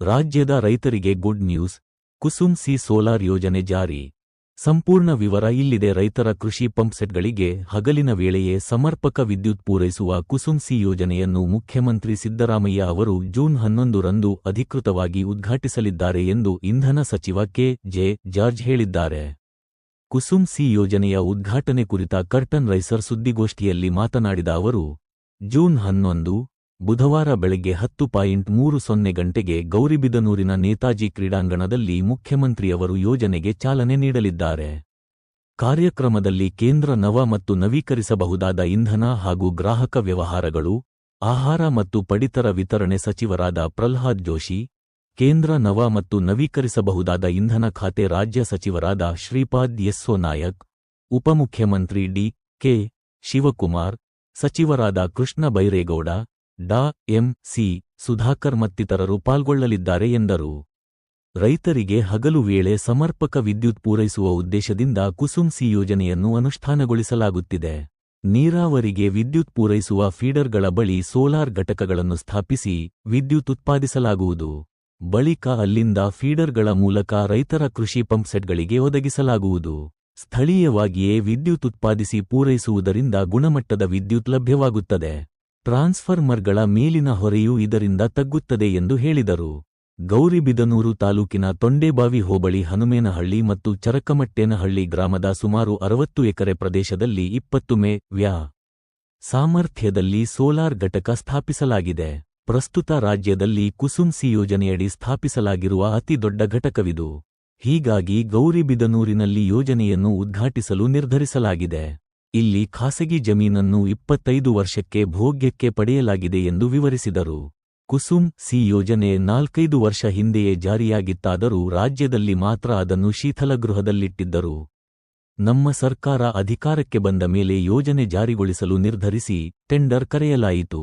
ರಾಜ್ಯದ ರೈತರಿಗೆ good news. Kusum C solar ಯೋಜನೆ ಜಾರಿ. ಸಂಪೂರ್ಣ ವಿವರ ಇಲ್ಲಿದೆ. ರೈತರ ಕೃಷಿ ಪಂಪ್ಸೆಟ್ಗಳಿಗೆ ಹಗಲಿನ ವೇಳೆಯೇ ಸಮರ್ಪಕ ವಿದ್ಯುತ್ ಪೂರೈಸುವ ಕುಸುಮ್ ಸಿ ಯೋಜನೆಯನ್ನು ಮುಖ್ಯಮಂತ್ರಿ ಸಿದ್ದರಾಮಯ್ಯ ಅವರು ಜೂನ್ ಹನ್ನೊಂದು ರಂದು ಅಧಿಕೃತವಾಗಿ ಉದ್ಘಾಟಿಸಲಿದ್ದಾರೆ ಎಂದು ಇಂಧನ ಸಚಿವ ಕೆ. ಜೆ. ಜಾರ್ಜ್ ಹೇಳಿದ್ದಾರೆ. ಕುಸುಮ್ ಸಿ ಯೋಜನೆಯ ಉದ್ಘಾಟನೆ ಕುರಿತ ಕರ್ಟನ್ ರೈಸರ್ ಸುದ್ದಿಗೋಷ್ಠಿಯಲ್ಲಿ ಮಾತನಾಡಿದ ಅವರು, ಜೂನ್ ಹನ್ನೊಂದು ಬುಧವಾರ ಬೆಳಗ್ಗೆ ಹತ್ತು ಪಾಯಿಂಟ್ ಮೂರು ಸೊನ್ನೆ ಗಂಟೆಗೆ ಗೌರಿಬಿದನೂರಿನ ನೇತಾಜಿ ಕ್ರೀಡಾಂಗಣದಲ್ಲಿ ಮುಖ್ಯಮಂತ್ರಿಯವರು ಯೋಜನೆಗೆ ಚಾಲನೆ ನೀಡಲಿದ್ದಾರೆ. ಕಾರ್ಯಕ್ರಮದಲ್ಲಿ ಕೇಂದ್ರ ನವ ಮತ್ತು ನವೀಕರಿಸಬಹುದಾದ ಇಂಧನ ಹಾಗೂ ಗ್ರಾಹಕ ವ್ಯವಹಾರಗಳು, ಆಹಾರ ಮತ್ತು ಪಡಿತರ ವಿತರಣೆ ಸಚಿವರಾದ ಪ್ರಲ್ಹಾದ್ ಜೋಶಿ, ಕೇಂದ್ರ ನವ ಮತ್ತು ನವೀಕರಿಸಬಹುದಾದ ಇಂಧನ ಖಾತೆ ರಾಜ್ಯ ಸಚಿವರಾದ ಶ್ರೀಪಾದ್ ಯೆಸ್ಸೋ ನಾಯಕ್, ಉಪಮುಖ್ಯಮಂತ್ರಿ ಡಿ ಕೆ ಶಿವಕುಮಾರ್, ಸಚಿವರಾದ ಕೃಷ್ಣ ಬೈರೇಗೌಡ ಡಾ, ಎಂ, ಸಿ, ಸುಧಾಕರ್ ಮತ್ತಿತರರು ಪಾಲ್ಗೊಳ್ಳಲಿದ್ದಾರೆ ಎಂದರು. ರೈತರಿಗೆ ಹಗಲು ವೇಳೆ ಸಮರ್ಪಕ ವಿದ್ಯುತ್ ಪೂರೈಸುವ ಉದ್ದೇಶದಿಂದ ಕುಸುಮ್ ಸಿ ಯೋಜನೆಯನ್ನು ಅನುಷ್ಠಾನಗೊಳಿಸಲಾಗುತ್ತಿದೆ. ನೀರಾವರಿಗೆ ವಿದ್ಯುತ್ ಪೂರೈಸುವ ಫೀಡರ್ಗಳ ಬಳಿ ಸೋಲಾರ್ ಘಟಕಗಳನ್ನು ಸ್ಥಾಪಿಸಿ ವಿದ್ಯುತ್ ಉತ್ಪಾದಿಸಲಾಗುವುದು. ಬಳಿಕ ಅಲ್ಲಿಂದ ಫೀಡರ್ಗಳ ಮೂಲಕ ರೈತರ ಕೃಷಿ ಪಂಪ್ಸೆಟ್ಗಳಿಗೆ ಒದಗಿಸಲಾಗುವುದು. ಸ್ಥಳೀಯವಾಗಿಯೇ ವಿದ್ಯುತ್ ಉತ್ಪಾದಿಸಿ ಪೂರೈಸುವುದರಿಂದ ಗುಣಮಟ್ಟದ ವಿದ್ಯುತ್ ಲಭ್ಯವಾಗುತ್ತದೆ. ಟ್ರಾನ್ಸ್ಫರ್ಮರ್ಗಳ ಮೇಲಿನ ಹೊರೆಯೂ ಇದರಿಂದ ತಗ್ಗುತ್ತದೆ ಎಂದು ಹೇಳಿದರು. ಗೌರಿಬಿದನೂರು ತಾಲೂಕಿನ ತೊಂಡೇಬಾವಿ ಹೋಬಳಿ ಹನುಮೇನಹಳ್ಳಿ ಮತ್ತು ಚರಕಮಟ್ಟೇನಹಳ್ಳಿ ಗ್ರಾಮದ ಸುಮಾರು ಅರವತ್ತು ಎಕರೆ ಪ್ರದೇಶದಲ್ಲಿ ಇಪ್ಪತ್ತು ಮೇ ವ್ಯಾ. ಸಾಮರ್ಥ್ಯದಲ್ಲಿ ಸೋಲಾರ್ ಘಟಕ ಸ್ಥಾಪಿಸಲಾಗಿದೆ. ಪ್ರಸ್ತುತ ರಾಜ್ಯದಲ್ಲಿ ಕುಸುಮ್ ಸಿ ಯೋಜನೆಯಡಿ ಸ್ಥಾಪಿಸಲಾಗಿರುವ ಅತಿದೊಡ್ಡ ಘಟಕವಿದು. ಹೀಗಾಗಿ ಗೌರಿಬಿದನೂರಿನಲ್ಲಿ ಯೋಜನೆಯನ್ನು ಉದ್ಘಾಟಿಸಲು ನಿರ್ಧರಿಸಲಾಗಿದೆ. ಇಲ್ಲಿ ಖಾಸಗಿ ಜಮೀನನ್ನು ಇಪ್ಪತ್ತೈದು ವರ್ಷಕ್ಕೆ ಭೋಗ್ಯಕ್ಕೆ ಪಡೆಯಲಾಗಿದೆ ಎಂದು ವಿವರಿಸಿದರು. ಕುಸುಮ್ ಸಿ ಯೋಜನೆ ನಾಲ್ಕೈದು ವರ್ಷ ಹಿಂದೆಯೇ ಜಾರಿಯಾಗಿತ್ತಾದರೂ ರಾಜ್ಯದಲ್ಲಿ ಮಾತ್ರ ಅದನ್ನು ಶೀಥಲಗೃಹದಲ್ಲಿಟ್ಟಿದ್ದರು ನಮ್ಮ ಸರ್ಕಾರ ಅಧಿಕಾರಕ್ಕೆ ಬಂದ ಮೇಲೆ ಯೋಜನೆ ಜಾರಿಗೊಳಿಸಲು ನಿರ್ಧರಿಸಿ ಟೆಂಡರ್ ಕರೆಯಲಾಯಿತು.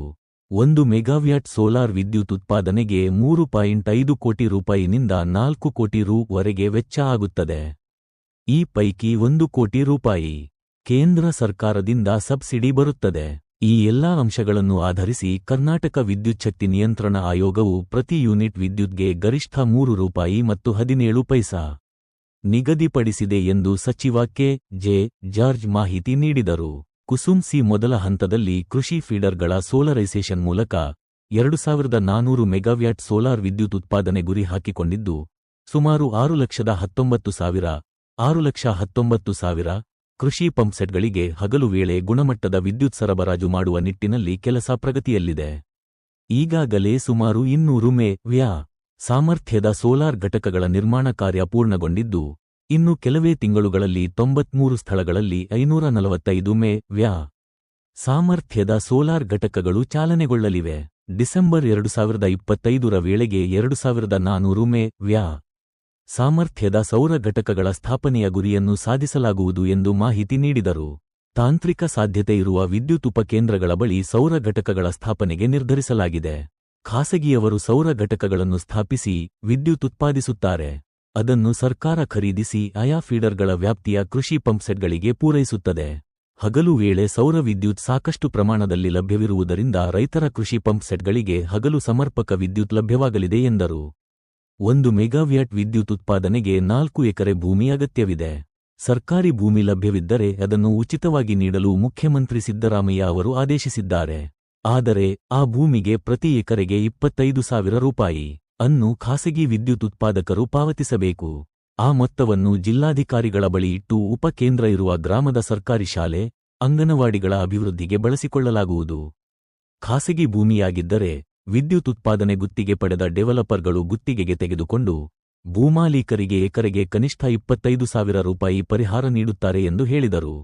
ಒಂದು ಮೆಗಾವ್ಯಾಟ್ ಸೋಲಾರ್ ವಿದ್ಯುತ್ ಉತ್ಪಾದನೆಗೆ ಮೂರು ಪಾಯಿಂಟ್ ಐದು ಕೋಟಿ ರೂಪಾಯಿನಿಂದ ನಾಲ್ಕು ಕೋಟಿ ರೂ ವರೆಗೆ ವೆಚ್ಚ ಆಗುತ್ತದೆ. ಈ ಪೈಕಿ ಒಂದು ಕೋಟಿ ರೂಪಾಯಿ. ಕೇಂದ್ರ ಸರ್ಕಾರದಿಂದ ಸಬ್ಸಿಡಿ ಬರುತ್ತದೆ. ಈ ಎಲ್ಲಾ ಅಂಶಗಳನ್ನು ಆಧರಿಸಿ ಕರ್ನಾಟಕ ವಿದ್ಯುಚ್ಛಕ್ತಿ ನಿಯಂತ್ರಣ ಆಯೋಗವು ಪ್ರತಿ ಯೂನಿಟ್ ವಿದ್ಯುತ್ಗೆ ಗರಿಷ್ಠ ಮೂರು ರೂಪಾಯಿ ಮತ್ತು ಹದಿನೇಳು ಪೈಸಾ ನಿಗದಿಪಡಿಸಿದೆ ಎಂದು ಸಚಿವ ಕೆ. ಜೆ. ಜಾರ್ಜ್ ಮಾಹಿತಿ ನೀಡಿದರು. ಕುಸುಮ್ ಸಿ ಮೊದಲ ಹಂತದಲ್ಲಿ ಕೃಷಿ ಫೀಡರ್ಗಳ ಸೋಲರೈಸೇಷನ್ ಮೂಲಕ ಎರಡು ಸಾವಿರದ ನಾನೂರು ಮೆಗಾವ್ಯಾಟ್ ಸೋಲಾರ್ ವಿದ್ಯುತ್ ಉತ್ಪಾದನೆ ಗುರಿ ಹಾಕಿಕೊಂಡಿದ್ದು, ಸುಮಾರು ಆರು ಲಕ್ಷದ ಹತ್ತೊಂಬತ್ತು ಸಾವಿರ, ಆರು ಲಕ್ಷ ಹತ್ತೊಂಬತ್ತು ಸಾವಿರ ಕೃಷಿ ಪಂಪ್ಸೆಟ್ಗಳಿಗೆ ಹಗಲು ವೇಳೆ ಗುಣಮಟ್ಟದ ವಿದ್ಯುತ್ ಸರಬರಾಜು ಮಾಡುವ ನಿಟ್ಟಿನಲ್ಲಿ ಕೆಲಸ ಪ್ರಗತಿಯಲ್ಲಿದೆ. ಈಗಾಗಲೇ ಸುಮಾರು ಇನ್ನೂರು ಮೇ ವ್ಯಾ ಸಾಮರ್ಥ್ಯದ ಸೋಲಾರ್ ಘಟಕಗಳ ನಿರ್ಮಾಣ ಕಾರ್ಯ ಪೂರ್ಣಗೊಂಡಿದ್ದು, ಇನ್ನು ಕೆಲವೇ ತಿಂಗಳುಗಳಲ್ಲಿ ತೊಂಬತ್ಮೂರು ಸ್ಥಳಗಳಲ್ಲಿ ಐನೂರ ನಲವತ್ತೈದು ಮೇ ವ್ಯಾ ಸಾಮರ್ಥ್ಯದ ಸೋಲಾರ್ ಘಟಕಗಳು ಚಾಲನೆಗೊಳ್ಳಲಿವೆ. ಡಿಸೆಂಬರ್ ಎರಡು ಸಾವಿರದ ಇಪ್ಪತ್ತೈದರ ವೇಳೆಗೆ ಎರಡು ಸಾವಿರದ ನಾನೂರು ಮೇ ವ್ಯಾ ಸಾಮರ್ಥ್ಯದ ಸೌರ ಘಟಕಗಳ ಸ್ಥಾಪನೆಯ ಗುರಿಯನ್ನು ಸಾಧಿಸಲಾಗುವುದು ಎಂದು ಮಾಹಿತಿ ನೀಡಿದರು. ತಾಂತ್ರಿಕ ಸಾಧ್ಯತೆ ಇರುವ ವಿದ್ಯುತ್ ಉಪಕೇಂದ್ರಗಳ ಬಳಿ ಸೌರ ಘಟಕಗಳ ಸ್ಥಾಪನೆಗೆ ನಿರ್ಧರಿಸಲಾಗಿದೆ. ಖಾಸಗಿಯವರು ಸೌರ ಘಟಕಗಳನ್ನು ಸ್ಥಾಪಿಸಿ ವಿದ್ಯುತ್ ಉತ್ಪಾದಿಸುತ್ತಾರೆ. ಅದನ್ನು ಸರ್ಕಾರ ಖರೀದಿಸಿ ಆಯಾ ಫೀಡರ್ಗಳ ವ್ಯಾಪ್ತಿಯ ಕೃಷಿ ಪಂಪ್ಸೆಟ್ಗಳಿಗೆ ಪೂರೈಸುತ್ತದೆ. ಹಗಲು ವೇಳೆ ಸೌರ ವಿದ್ಯುತ್ ಸಾಕಷ್ಟು ಪ್ರಮಾಣದಲ್ಲಿ ಲಭ್ಯವಿರುವುದರಿಂದ ರೈತರ ಕೃಷಿ ಪಂಪ್ಸೆಟ್ಗಳಿಗೆ ಹಗಲು ಸಮರ್ಪಕ ವಿದ್ಯುತ್ ಲಭ್ಯವಾಗಲಿದೆ ಎಂದರು. ಒಂದು ಮೆಗಾವ್ಯಾಟ್ ವಿದ್ಯುತ್ ಉತ್ಪಾದನೆಗೆ ನಾಲ್ಕು ಎಕರೆ ಭೂಮಿ ಅಗತ್ಯವಿದೆ. ಸರ್ಕಾರಿ ಭೂಮಿ ಲಭ್ಯವಿದ್ದರೆ ಅದನ್ನು ಉಚಿತವಾಗಿ ನೀಡಲು ಮುಖ್ಯಮಂತ್ರಿ ಸಿದ್ದರಾಮಯ್ಯ ಅವರು ಆದೇಶಿಸಿದ್ದಾರೆ. ಆದರೆ, ಆ ಭೂಮಿಗೆ ಪ್ರತಿ ಎಕರೆಗೆ ಇಪ್ಪತ್ತೈದು ಸಾವಿರ ರೂಪಾಯಿ ಅನ್ನು ಖಾಸಗಿ ವಿದ್ಯುತ್ ಉತ್ಪಾದಕರು ಪಾವತಿಸಬೇಕು. ಆ ಮೊತ್ತವನ್ನು ಜಿಲ್ಲಾಧಿಕಾರಿಗಳ ಬಳಿ ಇಟ್ಟು ಉಪಕೇಂದ್ರ ಇರುವ ಗ್ರಾಮದ ಸರ್ಕಾರಿ ಶಾಲೆ, ಅಂಗನವಾಡಿಗಳ ಅಭಿವೃದ್ಧಿಗೆ ಬಳಸಿಕೊಳ್ಳಲಾಗುವುದು. ಖಾಸಗಿ ಭೂಮಿಯಾಗಿದ್ದರೆ ವಿದ್ಯುತ್ ಉತ್ಪಾದನೆ ಗುತ್ತಿಗೆ ಪಡೆದ ಡೆವಲಪರ್ಗಳು ಗುತ್ತಿಗೆಗೆ ತೆಗೆದುಕೊಂಡು ಭೂಮಾಲೀಕರಿಗೆ ಎಕರೆಗೆ ಕನಿಷ್ಠ ಇಪ್ಪತ್ತೈದು ಸಾವಿರ ರೂಪಾಯಿ ಪರಿಹಾರ ನೀಡುತ್ತಾರೆ ಎಂದು ಹೇಳಿದರು.